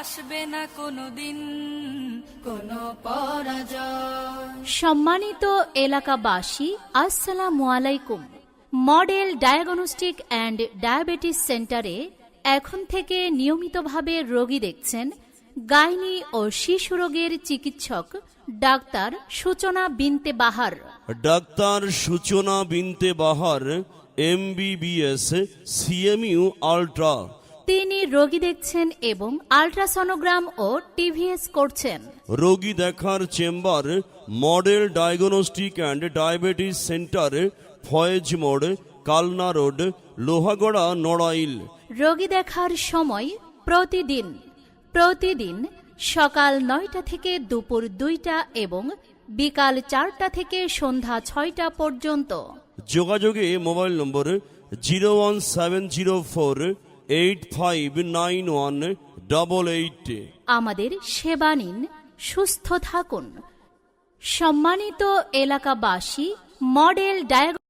আসবে না কোনো দিন কোনো পরাজয়। সম্মানিত এলাকাবাসী আসসালামু আলাইকুম। মডেল ডায়াগনস্টিক অ্যান্ড ডায়াবেটিস সেন্টারে এখন থেকে নিয়মিতভাবে রোগী দেখছেন গাইনি ও শিশু রোগের চিকিৎসক ডাক্তার সূচনা বিনতে বাহার। ডাক্তার সূচনা বিনতে বাহার এমবিবিএস সিএমইউ আলট্রা। তিনি রোগী দেখছেন এবং আল্ট্রাসনোগ্রাম ও টিভিএস করছেন। রোগী দেখার chamber model diagnostic and diabetes centre Foyez মোড় কালনা রোড লোহাগড়া নড়াইল। রোগী দেখার সময় প্রতিদিন প্রতিদিন সকাল নয়টা থেকে দুপুর দুইটা এবং বিকাল চারটা থেকে সন্ধ্যা ছয়টা পর্যন্ত। যোগাযোগে mobile number zero one seven zero four eight five nine one double eight আমাদের সেবা নিন, সুস্থ থাকুন। সম্মানিত এলাকাবাসী, মডেল ডায়াগ